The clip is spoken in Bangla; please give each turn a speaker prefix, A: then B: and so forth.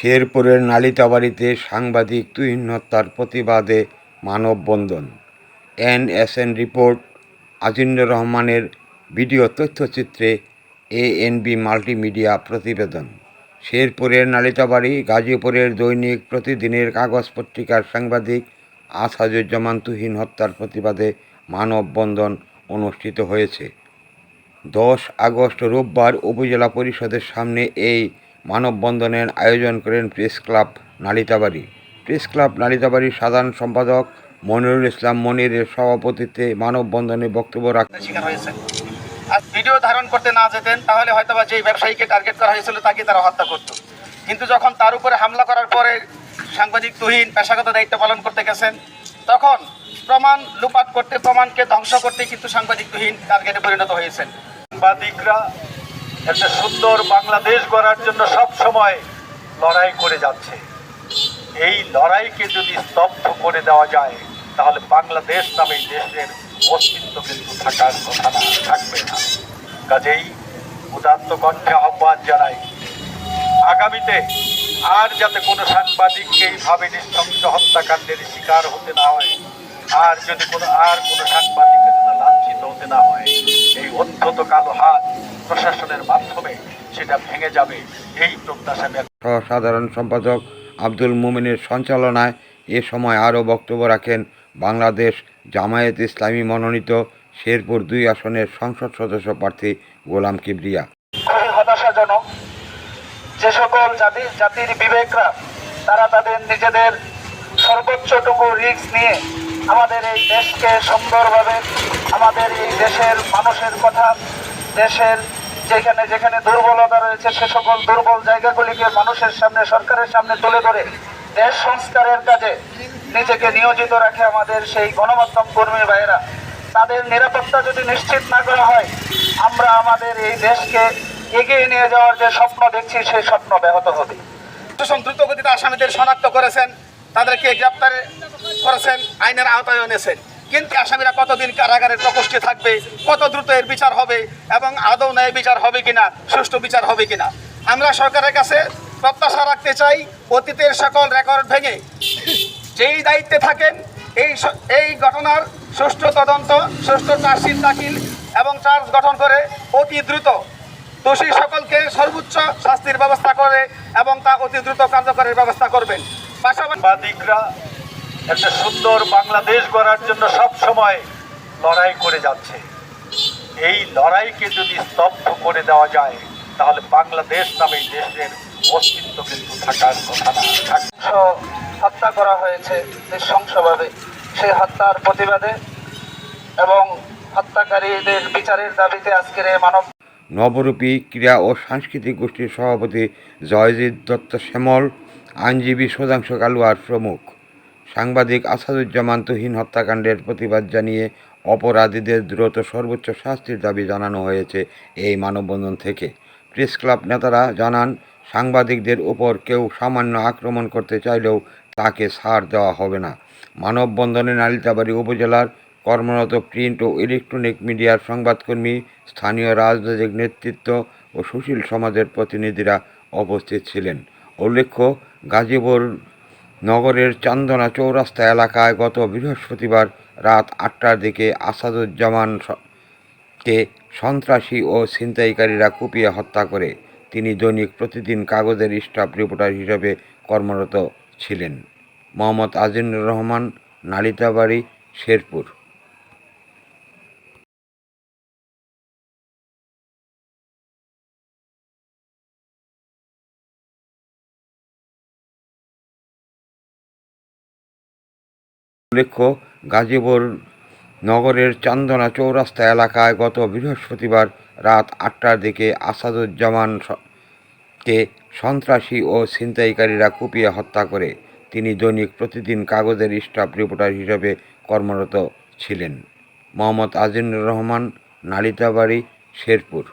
A: শেরপুরের নালিতাবাড়িতে সাংবাদিক তুহিন হত্যার প্রতিবাদে মানববন্ধন। N S N report Azizur রহমানের ভিডিও তথ্যচিত্রে এএনবি মাল্টিমিডিয়া প্রতিবেদন। শেরপুরের নালিতাবাড়ি, গাজীপুরের দৈনিক প্রতিদিনের কাগজ পত্রিকার সাংবাদিক আসাদুজ্জামান তুহিন হত্যার প্রতিবাদে মানববন্ধন অনুষ্ঠিত হয়েছে। দশ আগস্ট রোববার উপজেলা পরিষদের সামনে এই মানববন্ধনের আয়োজন করেন press club Nalitabari. Press club নালিতাবাড়ির সাধারণ সম্পাদক মনিরুল ইসলাম মনিরের সভাপতিত্বে মানববন্ধনে বক্তব্য
B: হয়েছে আর ভিডিও ধারণ করতে না যেতেন, তাহলে হয়তো বা যেই ব্যবসায়ীকে টার্গেট করা হয়েছিল তাকে তারা হত্যা করত। কিন্তু যখন তার উপরে হামলা করার পরে সাংবাদিক তুহিন পেশাগত দায়িত্ব পালন করতে গেছেন, তখন প্রমাণ লুপাট করতে, প্রমাণকে ধ্বংস করতে কিন্তু সাংবাদিক তুহিন টার্গেটে পরিণত হয়েছেন।
C: সাংবাদিকরা একটা সুন্দর বাংলাদেশ গড়ার জন্য সব সময় লড়াই করে যাচ্ছে। এই লড়াইকে যদি স্তব্ধ করে দেওয়া যায়, তাহলে বাংলাদেশ নামে দেশের অস্তিত্ব কিন্তু থাকার কথা না, থাকবে না। কাজেই উদাত্ত কণ্ঠে আহ্বান জানাই, আগামীতে আর যাতে কোনো সাংবাদিককে এইভাবে নৃশংস হত্যাকাণ্ডের শিকার হতে না হয়, আর যদি কোনো, আর কোনো সাংবাদিকের জন্য লাঞ্ছিত হতে না হয়, এই অত্যন্ত কালো হাত প্রশাসনের মাধ্যমে সেটা ভেঙে যাবে। এই প্রত্যাশা
A: সাধারণ সম্পাদক আব্দুল মুমিনের সঞ্চালনায় এ সময় আরও বক্তব্য রাখেন বাংলাদেশ জামায়াত ইসলামী মনোনীত শেরপুর দুই আসনের সংসদ সদস্য প্রার্থী গোলাম কিবরিয়া।
B: হতাশাজনক যে সকল জাতি জাতির বিবেকরা তারা তাদের নিজেদের সর্বোচ্চটুকু রিস্ক নিয়ে আমাদের এই দেশকে সুন্দরভাবে আমাদের এই দেশের মানুষের কথা দেশের যেখানে যেখানে দুর্বলতা রয়েছে, সে সকল দুর্বল জায়গাগুলিকে মানুষের সামনে, সরকারের সামনে তুলে ধরে দেশ সংস্কারের কাজে নিজেকে নিয়োজিত রাখে আমাদের সেই গণমাধ্যম কর্মী ভাইয়েরা। তাদের নিরাপত্তা যদি নিশ্চিত না করা হয়, আমরা আমাদের এই দেশকে এগিয়ে নিয়ে যাওয়ার যে স্বপ্ন দেখছি সেই স্বপ্ন ব্যাহত হবে। দ্রুত গতিতে আসামিদের শনাক্ত করেছেন, তাদেরকে গ্রেপ্তার করেছেন, আইনের আওতায় এনেছেন। কিন্তু আসামিরা কতদিন কারাগারের প্রকোষ্ঠে থাকবে, কত দ্রুত এর বিচার হবে এবং আদৌ ন্যায় বিচার হবে কিনা, সুষ্ঠু বিচার হবে কিনা? আমরা সরকারের কাছে প্রত্যাশা রাখতে চাই অতীতের সকল রেকর্ড ভেঙে যেই দায়িত্বে থাকেন, এই এই ঘটনার সুষ্ঠু তদন্ত, সুষ্ঠু চার্জশিট দাখিল এবং চার্জ গঠন করে অতি দ্রুত দোষী সকলকে সর্বোচ্চ শাস্তির ব্যবস্থা করে এবং তা অতি দ্রুত কার্যকরের ব্যবস্থা করবেন। পাশাপাশি
C: একটা সুন্দর বাংলাদেশ গড়ার জন্য সব সময় লড়াই করে যাচ্ছে। এই লড়াইকে যদি স্তব্ধ করে দেওয়া যায় তাহলে বাংলাদেশ নামে দেশের অস্তিত্ব কিন্তু থাকার কথা না।
B: হত্যা করা হয়েছে নৃশংসভাবে। সেই হত্যার প্রতিবাদে এবং হত্যাকারীদের বিচারের দাবিতে আজকের এই মানব
A: নবরূপী ক্রীড়া ও সাংস্কৃতিক গোষ্ঠীর সভাপতি জয়জিৎ দত্ত শ্যামল আইনজীবী সুধাংশু কালুয়ার প্রমুখ। সাংবাদিক আসাদুজ্জামান তুহিন হত্যাকাণ্ডের প্রতিবাদ জানিয়ে অপরাধীদের দ্রুত সর্বোচ্চ শাস্তির দাবি জানানো হয়েছে এই মানববন্ধন থেকে। প্রেস ক্লাব নেতারা জানান, সাংবাদিকদের উপর কেউ সামান্য আক্রমণ করতে চাইলেও তাকে ছাড় দেওয়া হবে না। মানববন্ধনে নালিতাবাড়ি উপজেলার কর্মরত প্রিন্ট ও ইলেকট্রনিক মিডিয়ার সংবাদকর্মী, স্থানীয় রাজনৈতিক নেতৃত্ব ও সুশীল সমাজের প্রতিনিধিরা উপস্থিত ছিলেন। উল্লেখ্য, গাজীপুর নগরের চান্দনা চৌরাস্তা এলাকায় গত বৃহস্পতিবার রাত আটটার দিকে আসাদুজ্জামান কে সন্ত্রাসী ও ছিনতাইকারীরা কুপিয়ে হত্যা করে তিনি দৈনিক প্রতিদিন কাগজের স্টাফ রিপোর্টার হিসেবে কর্মরত ছিলেন। মোহাম্মদ আজিনুর রহমান, নালিতাবাড়ি, শেরপুর। উল্লেখ্য, গাজীপুর নগরের চান্দনা চৌরাস্তা এলাকায় গত বৃহস্পতিবার রাত আটটার দিকে আসাদুজ্জামান কে সন্ত্রাসী ও ছিনতাইকারীরা কুপিয়ে হত্যা করে তিনি দৈনিক প্রতিদিন কাগজের স্টাফ রিপোর্টার হিসেবে কর্মরত ছিলেন। মোহাম্মদ আজিনুর রহমান, নালিতাবাড়ি, শেরপুর।